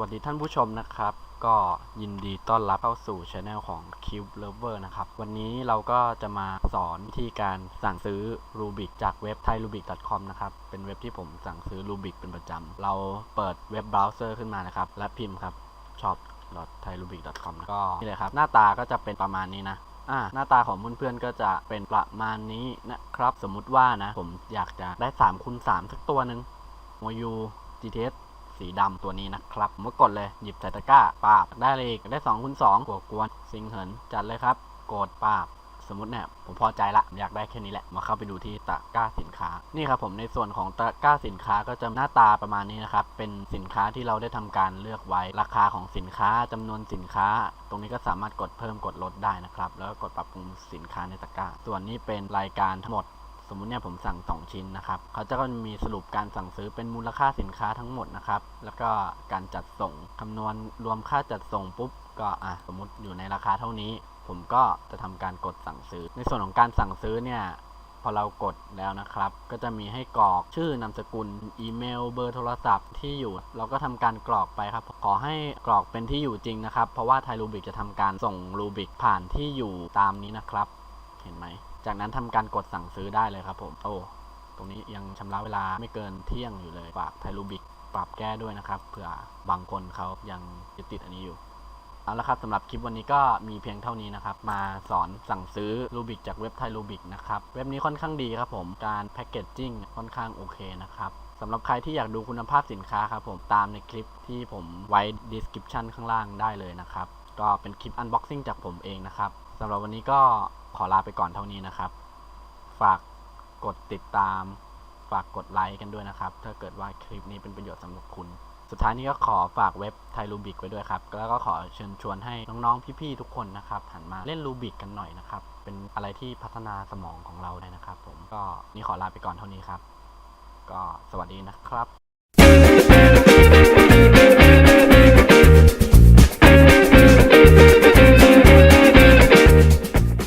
วัสดีท่านผู้ชมนะครับ ก็ยินดีต้อนรับเข้าสู่ช anel ของ Cube Lover นะครับ วันนี้เราก็จะมาสอนวิธีการสั่งซื้อ Rubik จากเว็บ thairubic.com นะครับ เป็นเว็บที่ผมสั่งซื้อ Rubik เป็นประจำ เราเปิดเว็บเบราว์เซอร์ขึ้นมานะครับ และพิมพ์ครับ shop thairubic.com นะก็นี่เลยครับ หน้าตาก็จะเป็นประมาณนี้นะอ่าหน้าตาของเพื่อนๆก็จะเป็นประมาณนี้นะครับ สมมุติว่านะ ผมอยากจะได้3คูณ3สักตัวหนึ่งโมยู GTS สีดำตัวนี้นะครับผมก็กดเลยหยิบใส่ตะกร้าปาบได้เลยอีกได้2คูณ2กวกวนสิงเหินจัดเลยครับกดปาบสมมติเนี่ยผมพอใจละอยากได้แค่นี้แหละ มาเข้าไปดูที่ตะกร้าสินค้านี่ครับผมในส่วนของตะกร้าสินค้าก็จะหน้าตาประมาณนี้นะครับ เป็นสินค้าที่เราได้ทำการเลือกไว้ราคาของสินค้าจำนวนสินค้า ตรงนี้ก็สามารถกดเพิ่มกดลดได้นะครับ แล้วก็กดปรับปรุงสินค้าในตะกร้า ส่วนนี้เป็นรายการทั้งหมด สมมุติเนี่ยผมสั่ง 2 ชิ้นนะครับเขาจะก็มีสรุปการสั่งซื้อเป็นมูลค่าสินค้าทั้งหมดนะครับ แล้วก็การจัดส่งคำนวณรวมค่าจัดส่งปุ๊บ ก็อะสมมติอยู่ในราคาเท่านี้ ผมก็จะทำการกดสั่งซื้อ ในส่วนของการสั่งซื้อเนี่ยพอเรากดแล้วนะครับ ก็จะมีให้กรอกชื่อนามสกุล อีเมล เบอร์โทรศัพท์ที่อยู่ เราก็ทำการกรอกไปครับ ขอให้กรอกเป็นที่อยู่จริงนะครับ เพราะว่าไทยรูบิกจะทำการส่งรูบิกผ่านที่อยู่ตามนี้นะครับ เห็นไหม จากนั้นทำการกดสั่งซื้อได้เลยครับผมโอ้ตรงนี้ยังชำระเวลาไม่เกินเที่ยงอยู่เลยฝากไทยรูบิกปรับแก้ด้วยนะครับเผื่อบางคนเขายังยึดติดอันนี้อยู่เอาละครับสำหรับคลิปวันนี้ก็มีเพียงเท่านี้นะครับ มาสอนสั่งซื้อรูบิกจากเว็บไทยรูบิกนะครับ เว็บนี้ค่อนข้างดีครับผม การแพคเกจจิ้งค่อนข้างโอเคนะครับสำหรับใครที่อยากดูคุณภาพสินค้าครับผมตามในคลิปที่ผมไว้ description ข้างล่างได้เลยนะครับ ก็เป็นคลิป unboxing จากผมเองนะครับ สำหรับวันนี้ก็ขอลาไปก่อนเท่านี้นะครับ ฝากกดติดตาม ฝากกดไลค์กันด้วยนะครับ ถ้าเกิดว่าคลิปนี้เป็นประโยชน์สำหรับคุณ สุดท้ายนี้ก็ขอฝากเว็บไทยรูบิกไว้ด้วยครับ แล้วก็ขอเชิญชวนให้น้องๆ พี่ๆ ทุกคนนะครับหันมาเล่นรูบิกกันหน่อยนะครับ เป็นอะไรที่พัฒนาสมองของเราได้นะครับ ผม ก็นี่ขอลาไปก่อนเท่านี้ครับ ก็สวัสดีนะครับ